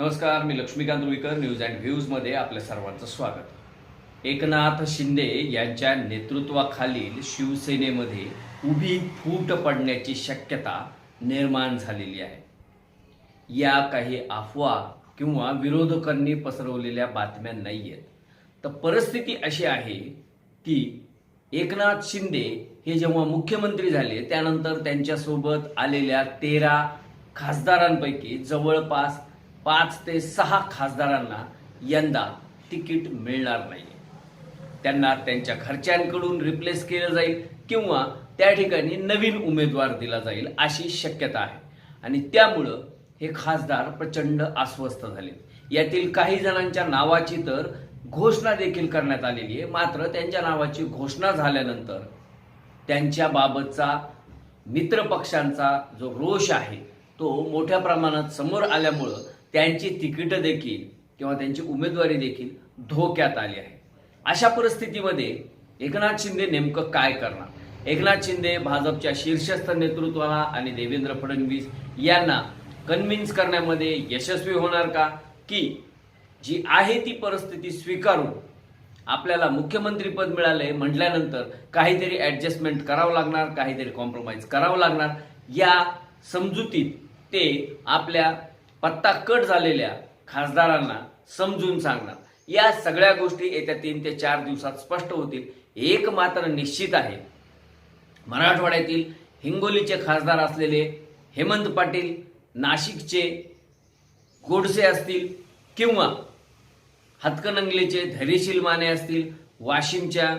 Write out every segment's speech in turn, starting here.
नमस्कार मी Laxmikant Ruikar news and व्ह्यूजमध्ये आपल्या सर्वांचं स्वागत. एकनाथ शिंदे यांच्या नेतृत्वाखालील शिवसेनेमध्ये उभी फूट पडण्याची शक्यता निर्माण झालेली आहे. या काही अफवा किंवा विरोधकांनी पसरवलेल्या बातम्या नाही आहेत तर परिस्थिती अशी आहे की एकनाथ शिंदे हे जेव्हा मुख्यमंत्री झाले त्यानंतर त्यांच्यासोबत आलेल्या तेरा खासदारांपैकी जवळपास पाच ते सहा खासदारांना यंदा तिकीट मिळणार नाही. त्यांना त्यांच्या घरच्यांकडून रिप्लेस केलं जाईल किंवा त्या ठिकाणी नवीन उमेदवार दिला जाईल अशी शक्यता आहे. आणि त्यामुळं हे खासदार प्रचंड अस्वस्थ झाले यातील काही जणांच्या नावाची तर घोषणा देखील करण्यात आलेली आहे. मात्र त्यांच्या नावाची घोषणा झाल्यानंतर त्यांच्याबाबतचा मित्रपक्षांचा मित्र पक्षांचा जो रोष आहे तो मोठ्या प्रमाणात समोर आल्यामुळं त्यांची तिकीटं देखील किंवा त्यांची उमेदवारी देखील धोक्यात आली आहे. अशा परिस्थितीमध्ये एकनाथ शिंदे नेमकं काय करणार? एकनाथ शिंदे भाजपच्या शीर्षस्थ नेतृत्वाला आणि देवेंद्र फडणवीस यांना कन्व्हिन्स करण्यामध्ये यशस्वी होणार का? की जी आहे ती परिस्थिती स्वीकारून आपल्याला मुख्यमंत्रीपद मिळालंय म्हटल्यानंतर काहीतरी ॲडजस्टमेंट करावं लागणार काहीतरी कॉम्प्रोमाइज करावं लागणार या समजुतीत ते आपल्या पत्ता कट झालेल्या खासदारांना समजून सांगणार. या सगळ्या गोष्टी येत्या तीन ते चार दिवसात स्पष्ट होतील. एक मात्र निश्चित आहे. मराठवाड्यातील हिंगोलीचे खासदार असलेले हेमंत पाटील नाशिकचे गोडसे असतील किंवा हातकणंगलेचे धैर्यशील माने असतील वाशिमच्या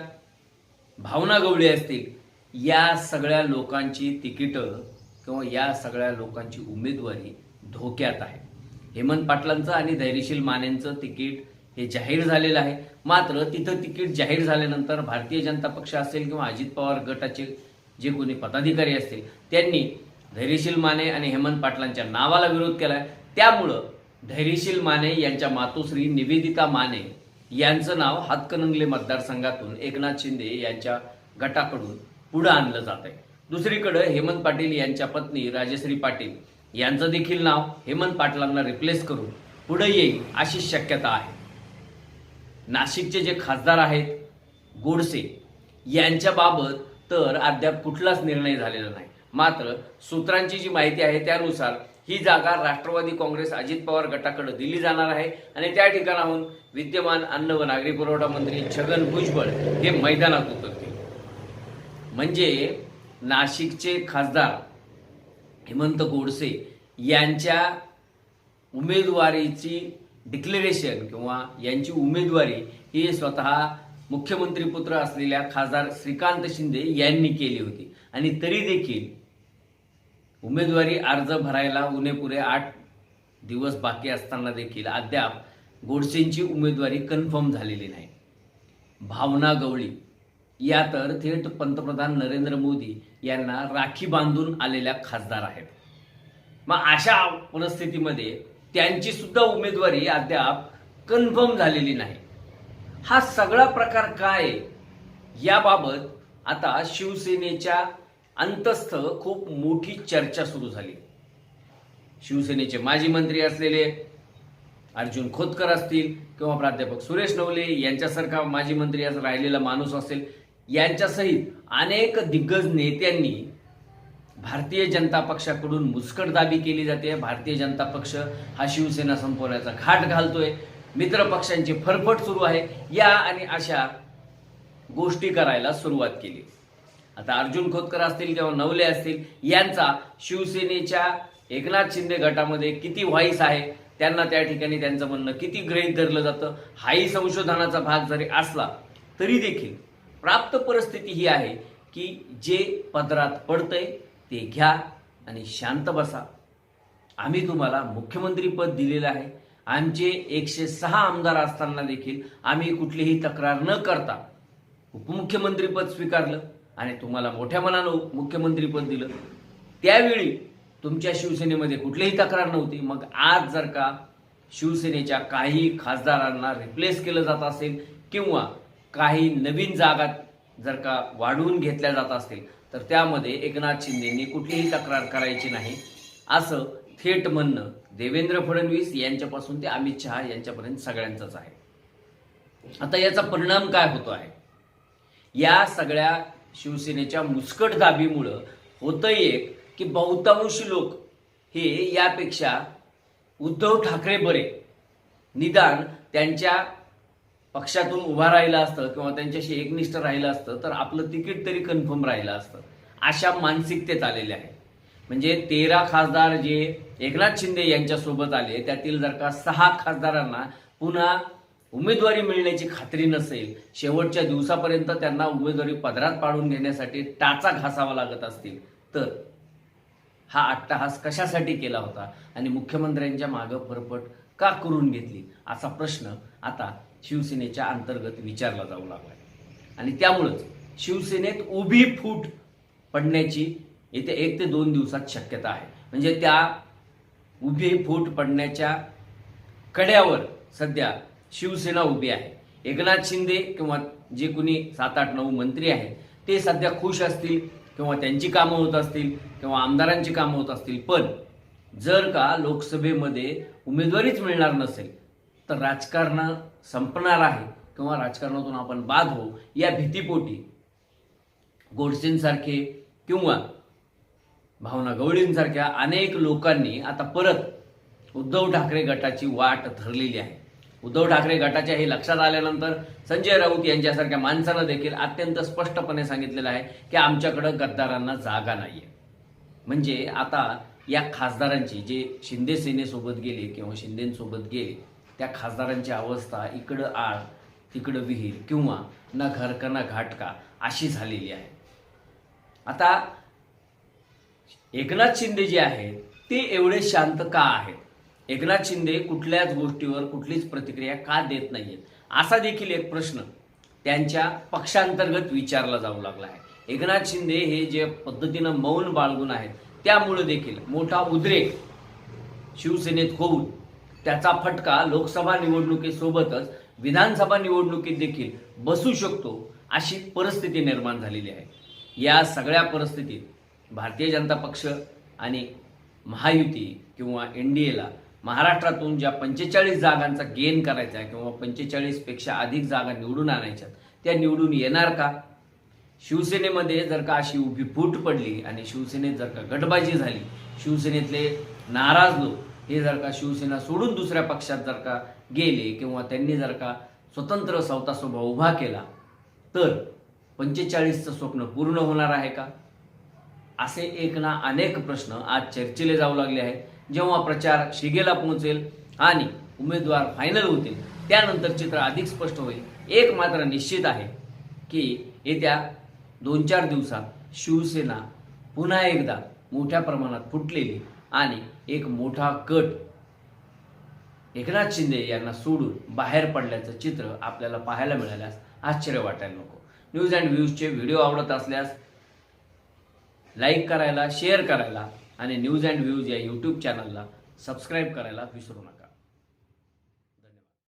भावना गवळी असतील या सगळ्या लोकांची तिकीटं किंवा या सगळ्या लोकांची उमेदवारी धोक्यात आहे. हेमंत पाटलांचं आणि धैर्यशील मानेंचं तिकीट हे जाहीर झालेलं आहे. मात्र तिथं तिकीट जाहीर झाल्यानंतर भारतीय जनता पक्ष असेल किंवा अजित पवार गटाचे जे कोणी पदाधिकारी असतील त्यांनी धैर्यशील माने आणि हेमंत पाटलांच्या नावाला विरोध केलाय. त्यामुळं धैर्यशील माने यांच्या मातोश्री निवेदिता माने यांचं नाव हातकणंगले मतदारसंघातून एकनाथ शिंदे यांच्या गटाकडून पुढं आणलं जात आहे दुसरीकडे हेमंत पाटील यांच्या पत्नी राजश्री पाटील यांचं देखील नाव हेमंत पाटलांना रिप्लेस करून पुढे येईल अशी शक्यता आहे. नाशिकचे जे खासदार आहेत गोडसे यांच्याबाबत तर अद्याप कुठलाच निर्णय झालेला नाही. मात्र सूत्रांची जी माहिती आहे त्यानुसार ही जागा राष्ट्रवादी काँग्रेस अजित पवार गटाकडे दिली जाणार आहे आणि त्या ठिकाणाहून विद्यमान अन्न व नागरी पुरवठा मंत्री छगन भुजबळ हे मैदानात उतरतील. म्हणजे नाशिकचे खासदार हेमंत गोडसे यांच्या उमेदवारीची डिक्लेरेशन किंवा यांची उमेदवारी ही स्वतः मुख्यमंत्रीपुत्र असलेल्या खासदार श्रीकांत शिंदे यांनी केली होती. आणि तरी देखील उमेदवारी अर्ज भरायला उणेपुरे आठ दिवस बाकी असताना देखील अद्याप गोडसेंची उमेदवारी कन्फर्म झालेली नाही. भावना गवळी या तर थेट पंतप्रधान नरेंद्र मोदी यांना राखी बांधून आलेल्या खासदार आहेत. मग अशा परिस्थितीमध्ये त्यांची सुद्धा उमेदवारी अद्याप कन्फर्म झालेली नाही. हा सगळा प्रकार काय याबाबत आता शिवसेनेच्या अंतस्थ खूप मोठी चर्चा सुरू झाली. शिवसेनेचे माजी मंत्री असलेले अर्जुन खोतकर असतील किंवा प्राध्यापक सुरेश नवले यांच्यासारखा माजी मंत्री असं राहिलेला माणूस असेल यांच्यासहित अनेक दिग्गज नेत्यांनी भारतीय जनता पक्षाकडून मुस्कटदाबी केली जाते. भारतीय जनता पक्ष हा शिवसेना संपवण्याचा घाट घालतोय. मित्र पक्षांची फरफट सुरू आहे. या आणि अशा गोष्टी करायला सुरुवात केली. आता अर्जुन खोतकर असतील किंवा नवले असतील यांचा शिवसेनेच्या एकनाथ शिंदे गटामध्ये किती व्हाईस आहे? त्यांना त्या ठिकाणी त्यांचं म्हणणं किती गृहीत धरलं जातं? हाही संशोधनाचा भाग जरी असला तरी देखील प्राप्त परिस्थिती ही आहे की जे पदरात पडतंय ते घ्या आणि शांत बसा. आम्ही तुम्हाला मुख्यमंत्रीपद दिलेलं आहे. आमचे एकशे सहा आमदार असताना देखील आम्ही कुठलीही तक्रार न करता उपमुख्यमंत्रीपद स्वीकारलं आणि तुम्हाला मोठ्या मनानं मुख्यमंत्रीपद दिलं. त्यावेळी तुमच्या शिवसेनेमध्ये कुठलीही तक्रार नव्हती. मग आज जर का शिवसेनेच्या काही खासदारांना रिप्लेस केलं जात असेल किंवा काही नवीन जागा जर का वाढवून घेतल्या जात असतील तर त्यामध्ये एकनाथ शिंदेंनी कुठलीही तक्रार करायची नाही. असं थेट म्हणणं देवेंद्र फडणवीस यांच्यापासून ते अमित शहा यांच्यापर्यंत सगळ्यांचंच आहे. आता याचा परिणाम काय होतो आहे? या सगळ्या शिवसेनेच्या मुस्कट दाबीमुळं होतं एक की बहुतांश लोक हे यापेक्षा उद्धव ठाकरे बरे. निदान त्यांच्या पक्षातून उभा राहिलं असतं किंवा त्यांच्याशी एकनिष्ठ राहिलं असतं तर आपलं तिकीट तरी कन्फर्म राहिलं असतं. अशा मानसिकतेत आलेले आहे. म्हणजे तेरा खासदार जे एकनाथ शिंदे यांच्यासोबत आले त्यातील जर का सहा खासदारांना पुन्हा उमेदवारी मिळण्याची खात्री नसेल शेवटच्या दिवसापर्यंत त्यांना उमेदवारी पदरात पाडून घेण्यासाठी टाचा घासावा लागत असतील तर हा अट्टहास कशासाठी केला होता? आणि मुख्यमंत्र्यांच्या मागं फरफट का करून घेतली? असा प्रश्न आता शिवसेनेच्या अंतर्गत विचारला जाऊ लागला आणि त्यामुळंच शिवसेनेत उभी फूट पडण्याची येत्या एक ते दोन दिवसात शक्यता आहे. म्हणजे त्या उभी फूट पडण्याच्या कड्यावर सध्या शिवसेना उभी आहे. एकनाथ शिंदे किंवा जे कुणी सात आठ नऊ मंत्री आहेत ते सध्या खुश असतील किंवा त्यांची कामं होत असतील किंवा आमदारांची कामं होत असतील. पण जर का लोकसभेमध्ये उमेदवारीच मिळणार नसेल तर राजकारण संपणार आहे किंवा राजकारणातून आपण बाद होऊ या भीतीपोटी गोडसेंसारखे किंवा भावना गवळींसारख्या अनेक लोकांनी आता परत उद्धव ठाकरे गटाची वाट धरलेली आहे. उद्धव ठाकरे गटाच्या हे लक्षात आल्यानंतर संजय राऊत यांच्यासारख्या माणसानं देखील अत्यंत स्पष्टपणे सांगितलेलं आहे की आमच्याकडं गद्दारांना जागा नाही आहे म्हणजे आता या खासदारांची जे शिंदे सेनेसोबत गेले किंवा शिंदेसोबत गेले त्या खासदारांची अवस्था इकडं आळ तिकडं विहीर किंवा ना घर का ना घाट का अशी झालेली आहे. आता एकनाथ शिंदे जे आहेत ते एवढे शांत का आहेत? एकनाथ शिंदे कुठल्याच गोष्टीवर कुठलीच प्रतिक्रिया का देत नाहीयेत असा देखील एक प्रश्न त्यांच्या पक्षांतर्गत विचारला जाऊ लागला आहे. एकनाथ शिंदे हे जे पद्धतीनं मौन बाळगून आहेत त्यामुळे देखील मोठा उद्रेक शिवसेनेत होऊन त्याचा फटका लोकसभा निवडणुकीसोबतच विधानसभा निवडणुकीत देखील बसू शकतो अशी परिस्थिती निर्माण झालेली आहे. या सगळ्या परिस्थितीत भारतीय जनता पक्ष आणि महायुती किंवा एन डी एला महाराष्ट्रातून ज्या पंचेचाळीस जागांचा गेन करायचा आहे किंवा पंचेचाळीसपेक्षा अधिक जागा निवडून आणायच्या त्या निवडून येणार का? शिवसेनेमध्ये जर का अशी उभी फूट पडली आणि शिवसेनेत जर का गटबाजी झाली शिवसेनेतले नाराज लोक हे जर का शिवसेना सोडून दुसऱ्या पक्षात जर का गेले किंवा त्यांनी जर का स्वतंत्र सवता स्वभाव उभा केला तर पंचेचाळीसचं स्वप्न पूर्ण होणार आहे का? असे एक ना अनेक प्रश्न आज चर्चेले जाऊ लागले आहेत. जेव्हा प्रचार शिगेला पोहोचेल आणि उमेदवार फायनल होतील त्यानंतर चित्र अधिक स्पष्ट होईल. एक मात्र निश्चित आहे की येत्या दोन चार दिवसात शिवसेना पुन्हा एकदा मोठ्या प्रमाणात फुटलेली आणि एक मोठा कट. एकनाथ शिंदे यांना सोडून बाहेर पडल्याचं चित्र आपल्याला पाहायला मिळाल्यास आश्चर्य वाटायला नको. न्यूज अँड व्ह्यूजचे व्हिडिओ आवडत असल्यास लाईक करायला शेअर करायला आणि न्यूज अँड व्ह्यूज या यूट्यूब चॅनलला सबस्क्राईब करायला विसरू नका.